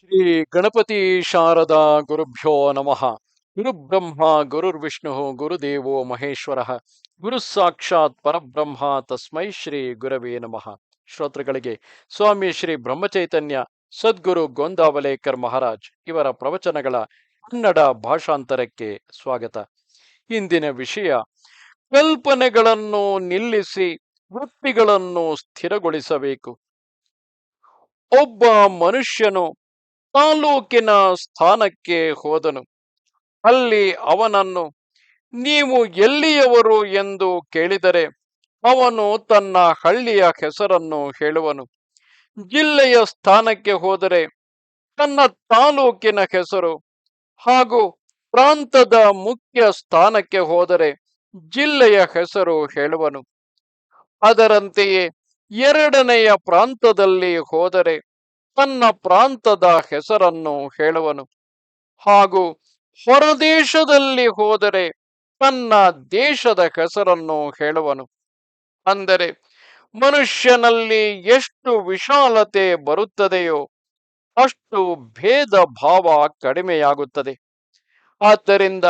ಶ್ರೀ ಗಣಪತಿ ಶಾರದಾ ಗುರುಭ್ಯೋ ನಮಃ. ಗುರುಬ್ರಹ್ಮ ಗುರುರ್ವಿಷ್ಣು ಗುರುದೇವೋ ಮಹೇಶ್ವರ. ಗುರು ಸಾಕ್ಷಾತ್ ಪರಬ್ರಹ್ಮ ತಸ್ಮೈ ಶ್ರೀ ಗುರವೇ ನಮಃ. ಶ್ರೋತೃಗಳಿಗೆ, ಸ್ವಾಮಿ ಶ್ರೀ ಬ್ರಹ್ಮಚೈತನ್ಯ, ಸದ್ಗುರು ಗೋಂದಾವಲೇಕರ್ ಮಹಾರಾಜ್ ಇವರ ಪ್ರವಚನಗಳ ಕನ್ನಡ ಭಾಷಾಂತರಕ್ಕೆ ಸ್ವಾಗತ. ಇಂದಿನ ವಿಷಯ, ಕಲ್ಪನೆಗಳನ್ನು ನಿಲ್ಲಿಸಿ ವೃತ್ತಿಗಳನ್ನು ಸ್ಥಿರಗೊಳಿಸಬೇಕು. ಒಬ್ಬ ಮನುಷ್ಯನು ತಾಲೂಕಿನ ಸ್ಥಾನಕ್ಕೆ ಹೋದನು. ಅಲ್ಲಿ ಅವನನ್ನು, ನೀವು ಎಲ್ಲಿಯವರು ಎಂದು ಕೇಳಿದರೆ ಅವನು ತನ್ನ ಹಳ್ಳಿಯ ಹೆಸರನ್ನು ಹೇಳುವನು. ಜಿಲ್ಲೆಯ ಸ್ಥಾನಕ್ಕೆ ಹೋದರೆ ತನ್ನ ತಾಲೂಕಿನ ಹೆಸರು ಹಾಗೂ ಪ್ರಾಂತದ ಮುಖ್ಯ ಸ್ಥಾನಕ್ಕೆ ಹೋದರೆ ಜಿಲ್ಲೆಯ ಹೆಸರು ಹೇಳುವನು. ಅದರಂತೆಯೇ ಎರಡನೆಯ ಪ್ರಾಂತದಲ್ಲಿ ಹೋದರೆ ತನ್ನ ಪ್ರಾಂತದ ಹೆಸರನ್ನು ಹೇಳುವನು. ಹಾಗೂ ಹೊರದೇಶದಲ್ಲಿ ಹೋದರೆ ತನ್ನ ದೇಶದ ಹೆಸರನ್ನು ಹೇಳುವನು. ಅಂದರೆ ಮನುಷ್ಯನಲ್ಲಿ ಎಷ್ಟು ವಿಶಾಲತೆ ಬರುತ್ತದೆಯೋ ಅಷ್ಟು ಭೇದ ಭಾವ ಕಡಿಮೆಯಾಗುತ್ತದೆ. ಆದ್ದರಿಂದ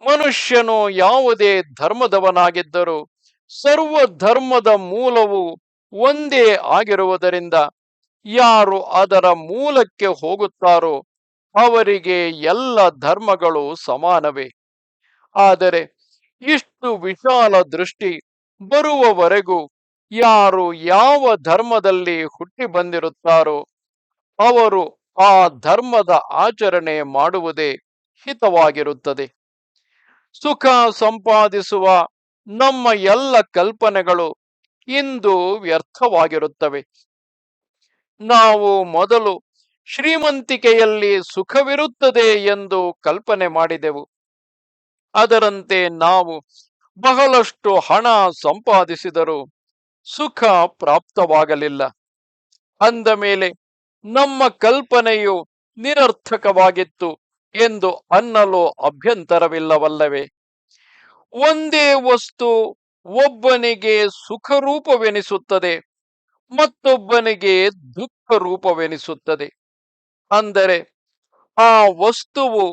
ಮನುಷ್ಯನು ಯಾವುದೇ ಧರ್ಮದವನಾಗಿದ್ದರೂ ಸರ್ವ ಧರ್ಮದ ಮೂಲವು ಒಂದೇ ಆಗಿರುವುದರಿಂದ ಯಾರು ಅದರ ಮೂಲಕ್ಕೆ ಹೋಗುತ್ತಾರೋ ಅವರಿಗೆ ಎಲ್ಲ ಧರ್ಮಗಳು ಸಮಾನವೇ. ಆದರೆ ಇಷ್ಟು ವಿಶಾಲ ದೃಷ್ಟಿ ಬರುವವರೆಗೂ ಯಾರು ಯಾವ ಧರ್ಮದಲ್ಲಿ ಹುಟ್ಟಿ ಬಂದಿರುತ್ತಾರೋ ಅವರು ಆ ಧರ್ಮದ ಆಚರಣೆ ಮಾಡುವುದೇ ಹಿತವಾಗಿರುತ್ತದೆ. ಸುಖ ಸಂಪಾದಿಸುವ ನಮ್ಮ ಎಲ್ಲ ಕಲ್ಪನೆಗಳು ಇಂದು ವ್ಯರ್ಥವಾಗಿರುತ್ತವೆ. ನಾವು ಮೊದಲು ಶ್ರೀಮಂತಿಕೆಯಲ್ಲಿ ಸುಖವಿರುತ್ತದೆ ಎಂದು ಕಲ್ಪನೆ ಮಾಡಿದೆವು. ಅದರಂತೆ ನಾವು ಬಹಳಷ್ಟು ಹಣ ಸಂಪಾದಿಸಿದರೂ ಸುಖ ಪ್ರಾಪ್ತವಾಗಲಿಲ್ಲ. ಅಂದ ಮೇಲೆ ನಮ್ಮ ಕಲ್ಪನೆಯು ನಿರರ್ಥಕವಾಗಿತ್ತು ಎಂದು ಅನ್ನಲು ಅಭ್ಯಂತರವಿಲ್ಲವಲ್ಲವೇ? ಒಂದೇ ವಸ್ತು ಒಬ್ಬನಿಗೆ ಸುಖರೂಪವೆನಿಸುತ್ತದೆ. ಮತ್ತೊಬ್ಬನಿಗೆ ದುಃಖ ರೂಪವೆನಿಸುತ್ತದೆ ಅಂದರೆ ಆ ವಸ್ತುವು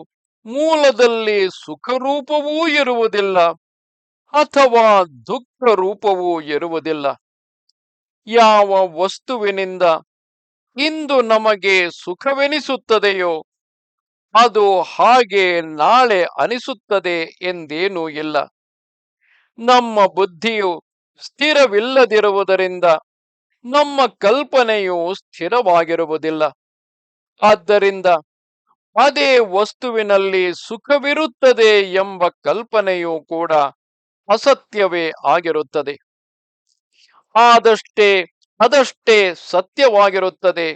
ಮೂಲದಲ್ಲಿ ಸುಖರೂಪವೂ ಇರುವುದಿಲ್ಲ ಅಥವಾ ದುಃಖ ರೂಪವೂ ಇರುವುದಿಲ್ಲ. ಯಾವ ವಸ್ತುವಿನಿಂದ ಇಂದು ನಮಗೆ ಸುಖವೆನಿಸುತ್ತದೆಯೋ ಅದು ಹಾಗೆ ನಾಳೆ ಅನಿಸುತ್ತದೆ ಎಂದೇನೂ ಇಲ್ಲ. ನಮ್ಮ ಬುದ್ಧಿಯು ಸ್ಥಿರವಿಲ್ಲದಿರುವುದರಿಂದ ನಮ್ಮ ಕಲ್ಪನೆಯು ಸ್ಥಿರವಾಗಿರುವುದಿಲ್ಲ. ಆದ್ದರಿಂದ ಅದೇ ವಸ್ತುವಿನಲ್ಲಿ ಸುಖವಿರುತ್ತದೆ ಎಂಬ ಕಲ್ಪನೆಯೂ ಕೂಡ ಅಸತ್ಯವೇ ಆಗಿರುತ್ತದೆ. ಆದಷ್ಟೇ, ಅದಷ್ಟೇ ಸತ್ಯವಾಗಿರುತ್ತದೆ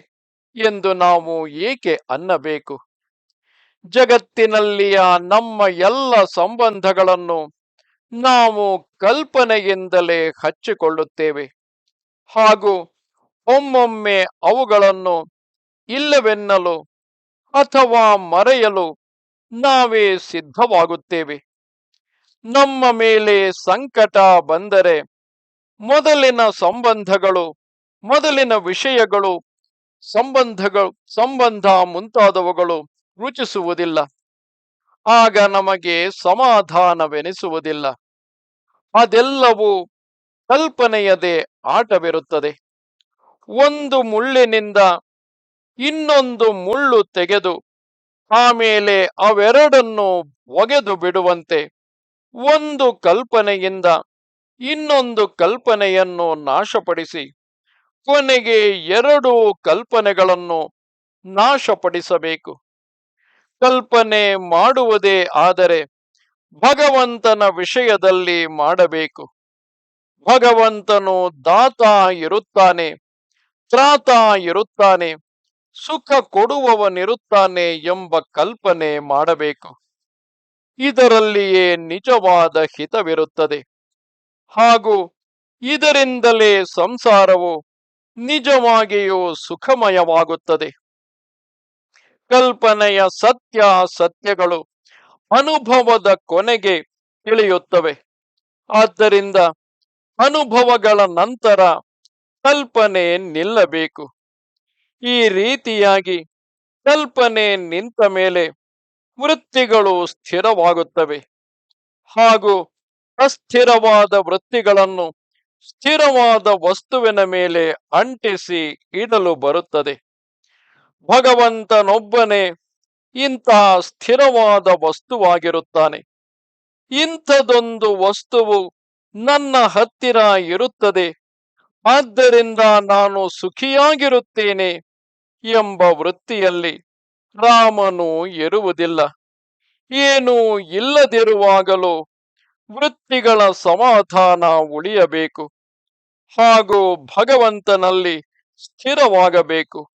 ಎಂದು ನಾವು ಏಕೆ ಅನ್ನಬೇಕು? ಜಗತ್ತಿನಲ್ಲಿಯ ನಮ್ಮ ಎಲ್ಲ ಸಂಬಂಧಗಳನ್ನು ನಾವು ಕಲ್ಪನೆಯಿಂದಲೇ ಹಚ್ಚಿಕೊಳ್ಳುತ್ತೇವೆ. ಹಾಗೂ ಒಮ್ಮೊಮ್ಮೆ ಅವುಗಳನ್ನು ಇಲ್ಲವೆನ್ನಲು ಅಥವಾ ಮರೆಯಲು ನಾವೇ ಸಿದ್ಧವಾಗುತ್ತೇವೆ. ನಮ್ಮ ಮೇಲೆ ಸಂಕಟ ಬಂದರೆ ಮೊದಲಿನ ಸಂಬಂಧಗಳು, ಮೊದಲಿನ ವಿಷಯಗಳು ಸಂಬಂಧಗಳು ಸಂಬಂಧ ಮುಂತಾದವುಗಳು ರುಚಿಸುವುದಿಲ್ಲ. ಆಗ ನಮಗೆ ಸಮಾಧಾನವೆನಿಸುವುದಿಲ್ಲ. ಅದೆಲ್ಲವೂ ಕಲ್ಪನೆಯದೇ ಆಟವಿರುತ್ತದೆ. ಒಂದು ಮುಳ್ಳಿನಿಂದ ಇನ್ನೊಂದು ಮುಳ್ಳು ತೆಗೆದು ಆಮೇಲೆ ಅವೆರಡನ್ನು ಒಗೆದು ಬಿಡುವಂತೆ ಒಂದು ಕಲ್ಪನೆಯಿಂದ ಇನ್ನೊಂದು ಕಲ್ಪನೆಯನ್ನು ನಾಶಪಡಿಸಿ ಕೊನೆಗೆ ಎರಡು ಕಲ್ಪನೆಗಳನ್ನು ನಾಶಪಡಿಸಬೇಕು. ಕಲ್ಪನೆ ಮಾಡುವುದೇ ಆದರೆ ಭಗವಂತನ ವಿಷಯದಲ್ಲಿ ಮಾಡಬೇಕು. ಭಗವಂತನು ದಾತ ಇರುತ್ತಾನೆ, ತ್ರಾತ ಇರುತ್ತಾನೆ, ಸುಖ ಕೊಡುವವನಿರುತ್ತಾನೆ ಎಂಬ ಕಲ್ಪನೆ ಮಾಡಬೇಕು. ಇದರಲ್ಲಿಯೇ ನಿಜವಾದ ಹಿತವಿರುತ್ತದೆ. ಹಾಗೂ ಇದರಿಂದಲೇ ಸಂಸಾರವು ನಿಜವಾಗಿಯೂ ಸುಖಮಯವಾಗುತ್ತದೆ. ಕಲ್ಪನೆಯ ಸತ್ಯ ಸತ್ಯಗಳು ಅನುಭವದ ಕೊನೆಗೆ ತಿಳಿಯುತ್ತವೆ. ಆದ್ದರಿಂದ ಅನುಭವಗಳ ನಂತರ ಕಲ್ಪನೆ ನಿಲ್ಲಬೇಕು. ಈ ರೀತಿಯಾಗಿ ಕಲ್ಪನೆ ನಿಂತ ಮೇಲೆ ವೃತ್ತಿಗಳು ಸ್ಥಿರವಾಗುತ್ತವೆ. ಹಾಗೂ ಅಸ್ಥಿರವಾದ ವೃತ್ತಿಗಳನ್ನು ಸ್ಥಿರವಾದ ವಸ್ತುವಿನ ಮೇಲೆ ಅಂಟಿಸಿ ಇಡಲು ಬರುತ್ತದೆ. ಭಗವಂತನೊಬ್ಬನೇ ಇಂತಹ ಸ್ಥಿರವಾದ ವಸ್ತುವಾಗಿರುತ್ತಾನೆ. ಇಂಥದೊಂದು ವಸ್ತುವು ನನ್ನ ಹತ್ತಿರ ಇರುತ್ತದೆ. ಆದ್ದರಿಂದ ನಾನು ಸುಖಿಯಾಗಿರುತ್ತೇನೆ ಎಂಬ ವೃತ್ತಿಯಲ್ಲಿ ರಾಮನು ಇರುವುದಿಲ್ಲ. ಏನು ಇಲ್ಲದಿರುವಾಗಲೂ ವೃತ್ತಿಗಳ ಸಮಾಧಾನ ಉಳಿಯಬೇಕು. ಹಾಗೂ ಭಗವಂತನಲ್ಲಿ ಸ್ಥಿರವಾಗಬೇಕು.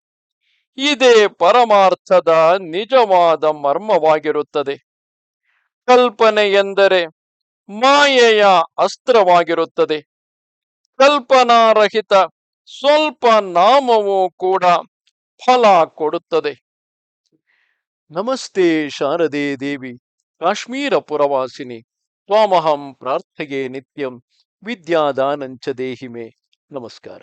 ಇದೇ ಪರಮಾರ್ಥದ ನಿಜವಾದ ಮರ್ಮವಾಗಿರುತ್ತದೆ. ಕಲ್ಪನೆ ಎಂದರೆ ಮಾಯೆಯ ಅಸ್ತ್ರವಾಗಿರುತ್ತದೆ. ಕಲ್ಪನಾರಹಿತ ಸ್ವಲ್ಪ ನಾಮವೂ ಕೂಡ ಫಲ ಕೊಡುತ್ತದೆ. ನಮಸ್ತೆ ಶಾರದೆ ದೇವಿ, ಕಾಶ್ಮೀರ ಪುರವಾಸಿನಿ, ತ್ವಾಮಹಂ ಪ್ರಾರ್ಥೆಗೆ ನಿತ್ಯಂ ವಿದ್ಯಾದಾನಂಚ ದೇಹಿಮೆ. ನಮಸ್ಕಾರ.